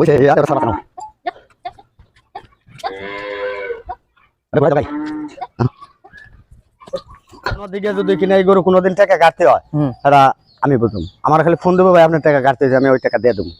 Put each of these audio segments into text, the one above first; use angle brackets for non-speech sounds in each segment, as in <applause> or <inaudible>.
ওই যে আর সারা নাও আরে ভাই ভাই দিকে যদি কিনা এই গরু কোনোদিন টাকা কাটতে হয় হুম। আমি বুঝুম। আমার খালি ফোন দেবো ভাই আপনার টাকা কাটতে আমি ওই টাকা দিয়ে দেবো।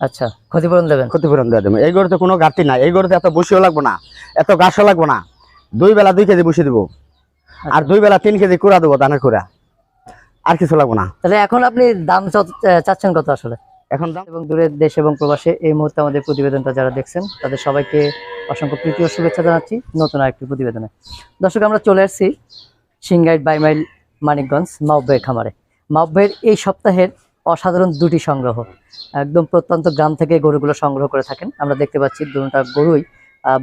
আচ্ছা ক্ষতিপূরণ দেবেন? ক্ষতিপূরণ দিয়ে দেবো। এই গরুতে কোনো ঘাটতি নাই। এই গরুতে এত বসিও লাগবো না এত ঘাসও লাগবো না। দুই বেলা দুই কেজি বসিয়ে দেবো। আর দুই বেলা তিন কেজি কুড়া দেবো ধানের কুড়া। আর কিছু লাগবো না। তাহলে এখন আপনি দাম চাচ্ছেন কত আসলে? এখন দাম এবং দূরের দেশ এবং প্রবাসে এই মুহূর্তে আমাদের প্রতিবেদনটা যারা দেখছেন তাদের সবাইকে অসংখ্য প্রীতি ও শুভেচ্ছা জানাচ্ছি নতুন আরেকটি প্রতিবেদনে। দর্শক আমরা চলে আসছি সিংগাইট বাইমাইল মানিকগঞ্জ মাউবের খামারে। মাউবের এই সপ্তাহের অসাধারণ দুটি সংগ্রহ। একদম প্রত্যন্ত গ্রাম থেকে গরুগুলো সংগ্রহ করে থাকেন। আমরা দেখতে পাচ্ছি দুটা গরুই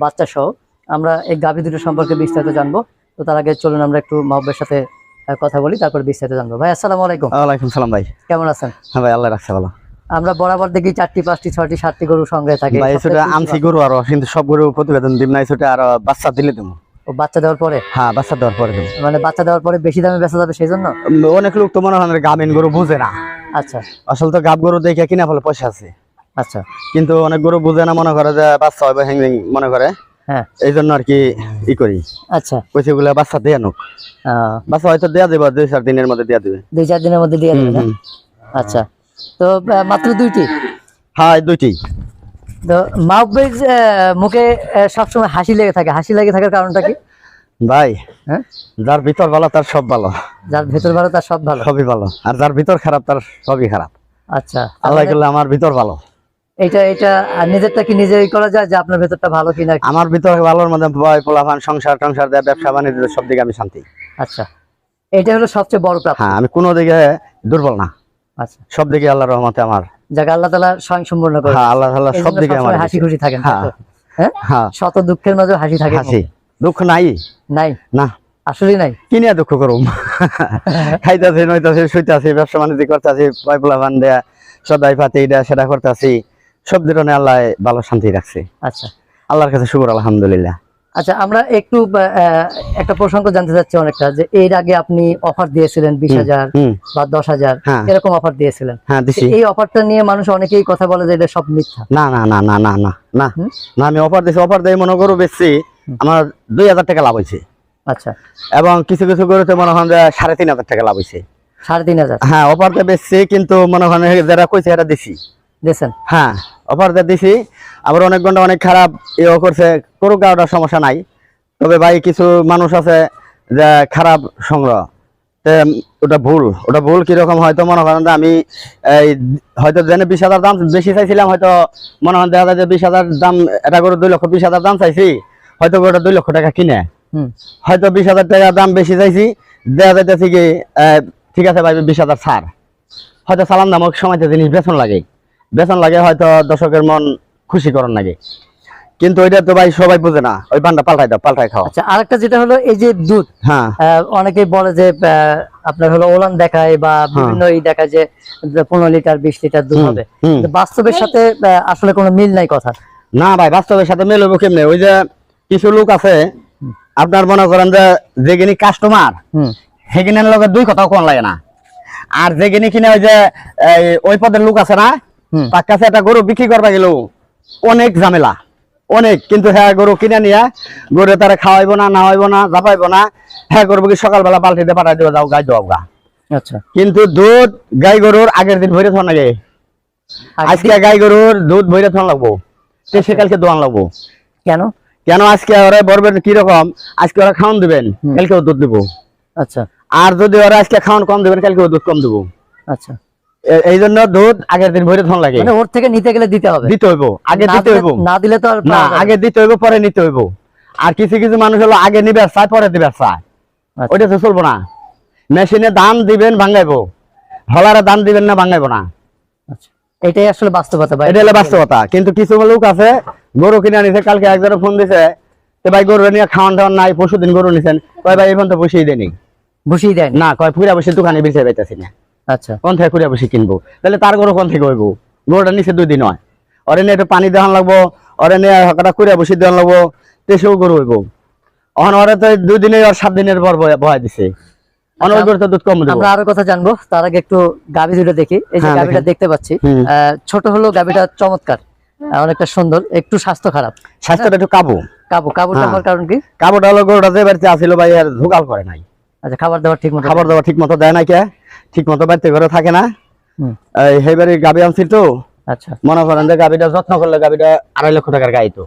বাচ্চা সহ আমরা এই গাভী দুটো সম্পর্কে বিস্তারিত জানব। তো তার আগে চলুন আমরা একটু মাউবের সাথে কথা বলি তারপর বিস্তারিত জানব। ভাই আসসালামু আলাইকুম। ওয়ালাইকুম সালাম ভাই। কেমন আছেন? হ্যাঁ ভাই আল্লাহ রাখছে ভালো। আমরা বরাবর দেখি চারটি পাঁচটি ছয়টি সাতটি গরু সংগ্রহে থাকে। আনছি গরু আরও কিন্তু সব গরু প্রতিবেদন দিব না সেটা আর বাচ্চা দিলে দেবো ও বাচ্চা দেওয়ার পরে? হ্যাঁ বাচ্চা দেওয়ার পরে মানে বাচ্চা দেওয়ার পরে বেশি দামে বেচা যাবে সেই জন্য? অনেক লোক তো মনে হয় গামিন গরু বুঝে না। আচ্ছা। আসলে তো গাব গরু দেখে কিনা ফলে পয়সা আছে। আচ্ছা। কিন্তু অনেক গরু বুঝে না মনে করে যে বাচ্চা হবে হ্যাং মনে করে। হ্যাঁ। এই জন্য আর কি ই করি। আচ্ছা। পয়সা গুলা বাচ্চা দিয়ে নুক। বাচ্চা হয়তো দেয়া দেবো দুই চার দিনের মধ্যে দেয়া দেবে। দুই চার দিনের মধ্যে দিয়ে দেবে আচ্ছা। তো মাত্র দুইটি? হ্যাঁ দুইটি। তো মাহবুবের মুখে সবসময় হাসি লেগে থাকে। হাসি লেগে থাকার কারণটা কি? ভাই হ্যাঁ? যার ভিতর ভালো তার সব ভালো। যার ভেতর ভালো তার সব ভালো। সবই ভালো। আর যার ভিতর খারাপ তার সবই খারাপ। আচ্ছা। আল্লাহ করলে আমার ভিতর ভালো। এটা এটা নিজেরটা কি নিজেই করা যায় যে আপনার ভেতরটা ভালো কিনা? আমার ভিতর ভালোর মধ্যে ভয় পোলাফান সংসার টংসার দেয় ব্যবসা বাণিজ্য সব দিকে আমি শান্তি। আচ্ছা। এটা হলো সবচেয়ে বড় প্রাপ্তি। হ্যাঁ আমি কোনো দিকে দুর্বল না। আচ্ছা। সব দিকে আল্লাহ রহমতে আমার। যাকে আল্লাহ তালা স্বয়ং সম্পূর্ণ করে হ্যাঁ আল্লাহ এই সব দিকে আমার হাসি খুশি থাকেন হ্যাঁ হ্যাঁ। শত দুঃখের মাঝে হাসি থাকে। হাসি। দুঃখ নাই? নাই? না। আসলে নাই? কি নিয়ে দুঃখ করুম? <laughs> খাইতেছি নইতেছি শুইতেছি ব্যবসা বাণিজ্য করতেছি পয়পলা ভান দেয়া সদাই পাতি দেয়া সেটা করতেছি। সব ধরনের আল্লাহ ভালো শান্তি রাখছে। আচ্ছা। আল্লাহর কাছে শুকর আলহামদুলিল্লাহ। আচ্ছা আমরা একটু একটা প্রসঙ্গ জানতে চাচ্ছি অনেকটা যে এর আগে আপনি অফার দিয়েছিলেন বিশ হাজার বা দশ হাজার হ্যাঁ। এরকম অফার দিয়েছিলেন। হ্যাঁ এই অফারটা নিয়ে মানুষ অনেকেই কথা বলে যে এটা সব মিথ্যা। না না না না না না না? না আমি অফার দিছি অফার দিয়ে মনে করো বেশি আমার দুই হাজার টাকা লাভ হয়েছে। আচ্ছা। এবং কিছু কিছু গরুতে মনে হয় সাড়ে তিন হাজার টাকা লাভ হয়েছে। সাড়ে তিন হাজার। হ্যাঁ অফার দিয়ে বেশি কিন্তু মনে হয় যারা কইছে এটা দিছি। দিয়েছেন? হ্যাঁ অফার দিয়ে দিছি। আবার অনেক ঘণ্টা অনেক খারাপ ইয়ে করছে করুক ওটা সমস্যা নাই। তবে ভাই কিছু মানুষ আছে যে খারাপ সংগ্রহ। তে ওটা ভুল ওটা ভুল কীরকম হয়তো মনে করেন যে আমি এই হয়তো জেনে বিশ হাজার দাম বেশি চাইছিলাম হয়তো মনে হয় দেখা যায় যে বিশ হাজার দাম এটা করে দুই লক্ষ বিশ হাজার দাম চাইছি হয়তো ওটা দুই লক্ষ টাকা কিনে। হয়তো বিশ হাজার টাকা দাম বেশি চাইছি দেখা যাইতেছি কি ঠিক আছে ভাই বিশ হাজার ছাড়। হয়তো সালাম দামক সময়তে জিনিস বেতন লাগে। বেতন লাগে হয়তো দর্শকের মন খুশি করার লাগে কিন্তু ওইটা তো ভাই সবাই বুঝে না। ওই পানটা পাল্টাই দাও পাল্টাই খাও। আচ্ছা আরেকটা যেটা হলো এই যে দুধ হ্যাঁ। আহ, অনেকেই বলে যে আপনার হলো ওলান দেখায় বা বিভিন্ন ই দেখায় যে পনেরো লিটার বিশ লিটার দুধ হবে। বাস্তবের সাথে আসলে কোনো মিল নাই কথা। না ভাই বাস্তবের সাথে মেলবো কেমনে? ওই যে কিছু লোক আছে আপনার মনে করেন যে যেগিনি কাস্টমার সেগিনের লগে দুই কথাও কোন লাগে না। আর যেগিনি কিনে ওই যে ওই পদের লোক আছে না তার কাছে একটা গরু বিক্রি করবা গেল অনেক ঝামেলা অনেক। কিন্তু হ্যাঁ গরু কিনে নিয়ে গরু তারা খাওয়াইবো না নাওয়াইবো না জাপাইবো না হ্যাঁ করব কি সকালবেলা বালতিতে পাঠাই দেবো যাও গাই দেওয়া গা। আচ্ছা। কিন্তু দুধ গাই গরুর আগের দিন ভরে থন লাগে। আজকে গাই গরুর দুধ ভরে থন লাগবো। তো সেকালকে দোয়ান লাগবো। কেন? কেন আজকে ওরা বলবেন কীরকম আজকে ওরা খাওয়ান দিবেন হুম। কালকেও দুধ দেবো। আচ্ছা। আর যদি ওরা আজকে খাওয়ান কম দেবেন কালকেও দুধ কম দেবো। আচ্ছা। এই জন্য দুধ আগের দিন ভরে থন লাগে। মানে ওর থেকে নিতে গেলে দিতে হবে। দিতে হইব আগে দিতে হইব। না দিলে তো না আগে দিতে হইব পরে নিতে হইব। আর কিছু কিছু মানুষ হলো আগে নিবে চায় পরে দিবে চায়। আচ্ছা। ওইটা তো চলবো না। মেশিনে দাম দিবেন ভাঙাইবো। হলারে দাম দিবেন না ভাঙাইবো না। আচ্ছা। এটাই আসলে বাস্তবতা ভাই। এটা হলো বাস্তবতা। কিন্তু কিছু লোক আছে গরু কিনে নিছে কালকে একজনে ফোন দিছে তো ভাই গরু নিয়ে খাওয়ান টাওয়ান নাই পরশু দিন গরু নিছেন। কয় ভাই এখন তো বসিয়ে দেনি বসিয়ে দেন না কয় ফুরা বসে দোকানে বেঁচে পাইতেছি না। আচ্ছা। কোন থেকে ফুরা বসে কিনবো। তাহলে তার গরু কোন থেকে হইব গরুটা নিচে দুই দিন হয়। ওরে নিয়ে একটু পানি দেওয়ান লাগবো। ওরে নিয়ে হকাটা কুড়িয়া বসে দেওয়ান লাগবো। তেসেও গরু হইব। অহন ওরে তো দুই দিনে ওর সাত দিনের পর বহাই দিছে। অনেক গরু তো দুধ কম দেবো। আমরা আরও কথা জানব। তার আগে একটু গাভি দুটো দেখি। এই যে হ্যাঁ, গাভিটা দেখতে পাচ্ছি। ছোট হলো গাভিটা চমৎকার। অনেকটা সুন্দর। একটু স্বাস্থ্য খারাপ। স্বাস্থ্যটা একটু কাবু। কাবু। কাবুটা হ্যাঁ। হওয়ার কারণ কি? কাবুটা হলো গরুটা যে বাড়িতে আসিল ভাই আর করে নাই। আচ্ছা খাবার দাবার ঠিক মতো খাবার দাবার ঠিক মতো দেয় না কে? ঠিক মতো বাড়িতে ঘরে থাকে না। সেইবারে গাবি আনছিল তো। আচ্ছা। মনে করেন যে গাবিটা যত্ন করলে গাবিটা আড়াই লক্ষ টাকার গাই তো।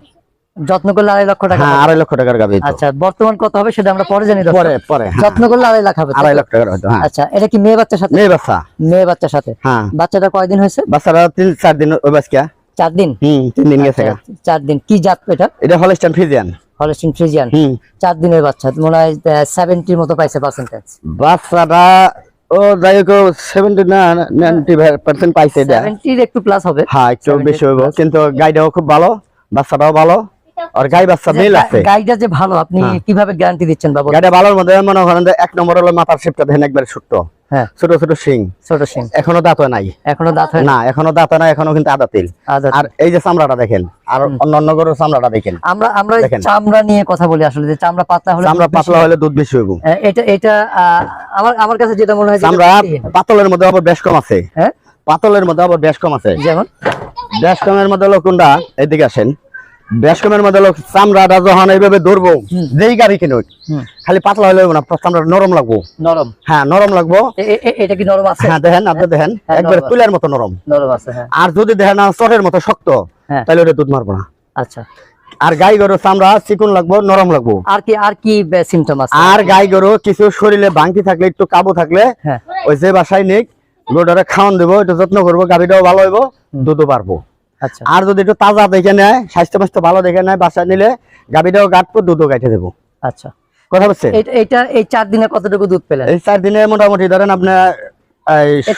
যত্ন করলে আড়াই লক্ষ টাকা হ্যাঁ আড়াই লক্ষ টাকার গাবি আচ্ছা বর্তমান কত হবে সেটা আমরা পরে জানি পরে পরে হ্যাঁ, যত্ন করলে আড়াই লাখ হবে আড়াই টাকার হয়তো হ্যাঁ। আচ্ছা এটা কি মেয়ে বাচ্চার সাথে? নেই বাচ্চা। মেয়ে বাচ্চার সাথে। হ্যাঁ। বাচ্চাটা কয়দিন হয়েছে? বাচ্চারা তিন চার দিন ওই বাচ্চা। চার দিন? হুম তিন দিন গেছে। আচ্ছা, চার দিন। কি জাত এটা? এটা হলস্টাইন ফিজিয়ান হলস্টিন ফ্রিজিয়ান চার দিনের বাচ্চা মনে হয় সেভেন্টির মতো পাইছে পার্সেন্টেজ বাচ্চাটা ও যাই হোক সেভেন্টি না নাইনটি পার্সেন্ট পাইছে এটা একটু প্লাস হবে। হ্যাঁ একটু বেশি হবে কিন্তু গাইটাও খুব ভালো বাচ্চাটাও ভালো। আর গাই বাচ্চা মেল আছে। গাইটা যে ভালো আপনি হ্যাঁ। কীভাবে গ্যারান্টি দিচ্ছেন বাবু? গাইটা ভালোর মধ্যে মনে করেন যে এক নম্বর হলো মাথার শেপটা দেখেন একবার ছোট্ট। হ্যাঁ। ছোট ছোট শিং। ছোট শিং। এখনও দাঁত নাই। এখনও দাঁত না এখনও দাঁত নাই এখনও কিন্তু আদা তিল। আর এই যে চামড়াটা দেখেন আর অন্যান্য গরুর চামড়াটা দেখেন। আমরা আমরা। চামড়া নিয়ে কথা বলি আসলে যে চামড়া পাতলা হলে চামড়া পাতলা হলে দুধ বেশি হইব। হয়। এটা এটা আমার আমার কাছে যেটা মনে হয় চামড়া পাতলের মধ্যে আবার বেশ কম আছে। হ্যাঁ? পাতলের মধ্যে আবার বেশ কম আছে। যেমন? বেশ কমের মধ্যে হলো কোনটা? এদিকে আসেন। বেশ কমের মধ্যে হলো চামড়াটা যখন এইভাবে ধরবো। যেই গাড়ি হুম। খালি পাতলা হলে না চামড়া নরম লাগবো। নরম? হ্যাঁ নরম লাগবো। এটা কি নরম আছে? হ্যাঁ দেখেন আপনি দেখেন হ্যাঁ, একবার তুলের মতো নরম। নরম আছে হ্যাঁ। আর যদি দেখেন না চটের মতো শক্ত হ্যাঁ। তাহলে ওটা দুধ মারবো না। আচ্ছা। আর গাই গরু চামড়া চিকুন লাগবো নরম লাগবো। আর কি আর কি সিমটম আছে? আর গাই গরু কিছু শরীরে ভাঙতি থাকলে একটু কাবু থাকলে হ্যাঁ। ওই যে বাসায় নিক গরুটারে খাওয়ান দেবো একটু যত্ন করব গাভিটাও ভালো হইব দুধও পারব আর যদি একটু তাজা দেখে নেয় স্বাস্থ্য মাস্থ্য ভালো দেখে নেয় বাসায় নিলে গাভিটাও গাঁটবো দুধও গাইতে দেবো। আচ্ছা। কথা বলছে? এটা এই চার দিনে কতটুকু দুধ পেলেন? এই চার দিনে মোটামুটি ধরেন আপনার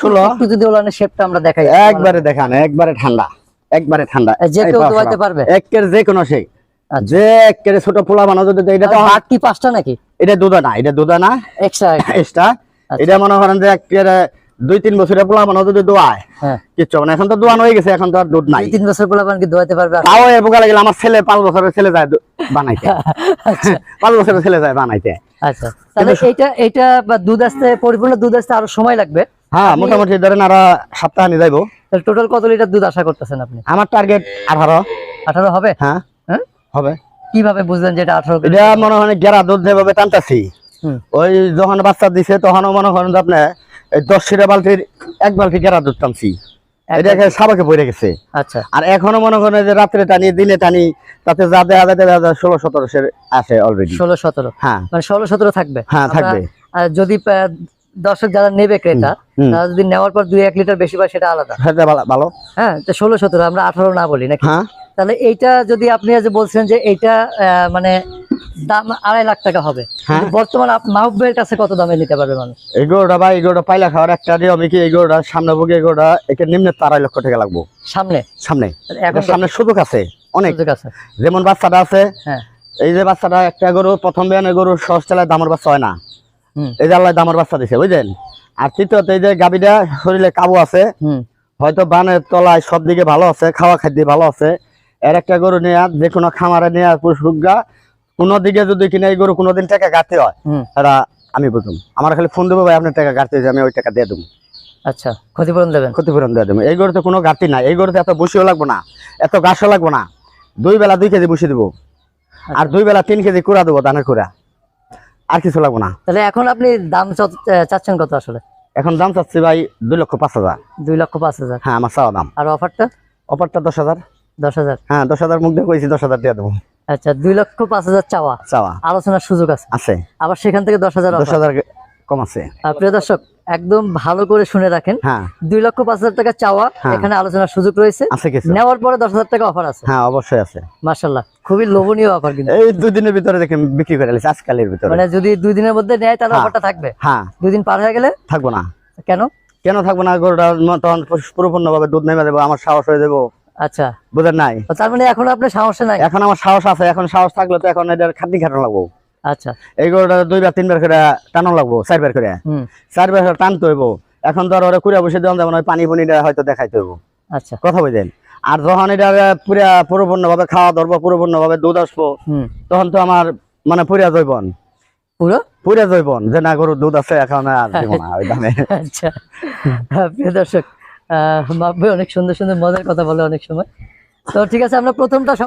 ষোলো। যদি ওলানের শেপটা আমরা দেখাই। একবারে দেখান একবারে ঠান্ডা একবারে ঠান্ডা। যে কেউ দোয়াইতে পারবে। একের যে কোনো সেই। আচ্ছা। যে একের ছোট পোলা যদি এটা তো কি পাঁচটা নাকি? এটা দুধা না এটা দুধা না। এক্সট্রা এক্সট্রা আচ্ছা। এটা মনে করেন যে একের দুই তিন বছরের পোলা বানাও যদি দোয়ায় হ্যাঁ। কিচ্ছু হবে না। এখন তো দোয়ানো হয়ে গেছে এখন তো আর দুধ নাই। তিন বছর পোলাপান কি দোয়াইতে পারবে তাও এ বোকা লাগলে আমার ছেলে পাঁচ বছরের ছেলে যায় বানাইতে। আচ্ছা। <laughs> পাঁচ বছরের ছেলে যায় বানাইতে। আচ্ছা। তাহলে এটা এটা বা দুধ আসতে পরিপূর্ণ দুধ আসতে আরও সময় লাগবে। হ্যাঁ মোটামুটি ধরেন আর সপ্তাহ নিয়ে যাইবো। তাহলে টোটাল কত লিটার দুধ আশা করতেছেন আপনি? আমার টার্গেট আঠারো। আঠারো হবে? হ্যাঁ। হ্যাঁ? হবে। কীভাবে বুঝলেন যে এটা আঠারো? এটা মনে হয় গেরা দুধ যেভাবে টানতেছি ওই যখন বাচ্চা দিছে তখনও মনে করেন যে আপনি দশ সিটা বালতির এক বালতি গেরা দুধ টানছি। এটা সাবাকে পড়ে গেছে। আচ্ছা। আর এখনও মনে করেন যে রাত্রে টানি দিনে টানি তাতে যা দেয়া যায় দেখা যায় ষোলো সতেরো আছে অলরেডি ষোলো সতেরো? হ্যাঁ। মানে ষোলো সতেরো থাকবে। হ্যাঁ, থাকবে। আহ, যদি দর্শক যারা নেবে ক্রেতা। তারা যদি নেওয়ার পর দুই এক লিটার বেশি পায় সেটা আলাদা। সেটা ভালো- হ্যাঁ তো ষোলো সতেরো আমরা আঠারো না বলি নাকি? হ্যাঁ। তাহলে এইটা যদি আপনি আজ বলছেন যে এইটা আহ, মানে দাম আড়াই লাখ টাকা হবে। হ্যাঁ। বর্তমান আপ- কাছে কত দামে নিতে পারবে মানুষ? বা পাইলা খাওয়ার একটা নিয়ম কি এই সামনে বুকে একে নিম্নে আড়াই লক্ষ টাকা লাগবো। সামনে? সামনে। এখন সামনে সুযোগ আছে অনেক। আছে। যেমন বাচ্চাটা আছে হ্যাঁ। এই যে বাচ্চাটা একটা গরু প্রথম বিয়ানের গরু সহজ চালায় দামের বাচ্চা হয় না। এই যে আল্লাহ দামের বাচ্চা দিছে বুঝলেন? আর তৃতীয়ত এই যে গাবিটা শরীরে কাবু আছে হয়তো বানের তলায় সব দিকে ভালো আছে খাওয়া খাদ্য ভালো আছে। এর একটা গরু নেয়া যে কোনো খামারে নেয়া সুগা কোনো দিকে যদি কিনে এই গরু কোনোদিন টাকা গাতে হয় তারা আমি বুঝুম। আমার খালি ফোন দেবো ভাই আপনার টাকা হয়েছে আমি ওই টাকা দিয়ে দেবো। আচ্ছা ক্ষতিপূরণ দেবেন? ক্ষতিপূরণ দিয়ে দেবো। এই গরুতে কোনো ঘাটতি নাই। এই গরুতে এত বসিও লাগবো না এত ঘাসও লাগবো না। দুই বেলা দুই কেজি বসিয়ে দেবো। আর দুই বেলা তিন কেজি কুড়া দেবো দানের কুড়া। আর কিছু লাগবো না। তাহলে এখন আপনি দাম চাচ্ছেন কত আসলে? এখন দাম চাচ্ছি ভাই দুই লক্ষ পাঁচ হাজার। দুই লক্ষ পাঁচ হাজার? হ্যাঁ আমার চাওয়া দাম। আর অফারটা? অফারটা দশ হাজার। দশ হাজার? হ্যাঁ দশ হাজার মুখ দিয়ে কইছি দশ হাজার দিয়ে দেবো। আচ্ছা দুই লক্ষ পাঁচ হাজার চাওয়া। চাওয়া। আলোচনার সুযোগ আছে। আছে। আবার সেখান থেকে দশ হাজার দশ হাজার কম আছে। প্রিয় দর্শক একদম ভালো করে শুনে রাখেন। হ্যাঁ। দুই লক্ষ পাঁচ হাজার টাকা চাওয়া হ্যাঁ। এখানে আলোচনার সুযোগ রয়েছে। নেওয়ার পরে দশ হাজার টাকা অফার আছে। হ্যাঁ অবশ্যই আছে। মার্শাল্লাহ খুবই লোভনীয় অফার কিন্তু। এই দুই দিনের ভিতরে দেখেন বিক্রি করে আজকালের ভিতরে। মানে যদি দুই দিনের মধ্যে নেয় তাহলে হ্যাঁ। অফারটা থাকবে। হ্যাঁ। দুই দিন পার হয়ে গেলে? থাকব না। কেন? কেন থাকব না? গরুটা তখন পুরোপূর্ণ ভাবে দুধ নেমে দেবো আমার সাহস হয়ে দেবো আচ্ছা। বুঝেন নাই? তার মানে এখন আপনার সমস্যা নাই? এখন আমার সাহস আছে এখন সাহস থাকলে তো এখন এটার খাটনি খাটানো লাগবো। আচ্ছা। এই গরুটা দুইবার তিনবার করে টানো লাগবো চারবার করে। চারবার করে টানতে হইব। এখন আর ওরা কুড়িয়া বসে দেওয়া যেমন পানি পুনিটা হয়তো দেখাইতে হইব। আচ্ছা। কথা বুঝেন আর যখন এটা পুরা পরিপূর্ণ ভাবে খাওয়া ধরবো পরিপূর্ণ ভাবে দুধ আসব তখন তো আমার মানে পুরিয়া জৈবন। পুরো? পুরে জৈবন যে না গরুর দুধ আছে এখন আর <laughs> দিব না ওই দামে। আচ্ছা। প্রিয় দর্শক আহ, মাপ অনেক সুন্দর সুন্দর মজার কথা বলে অনেক সময়। তো ঠিক আছে আমরা প্রথমটা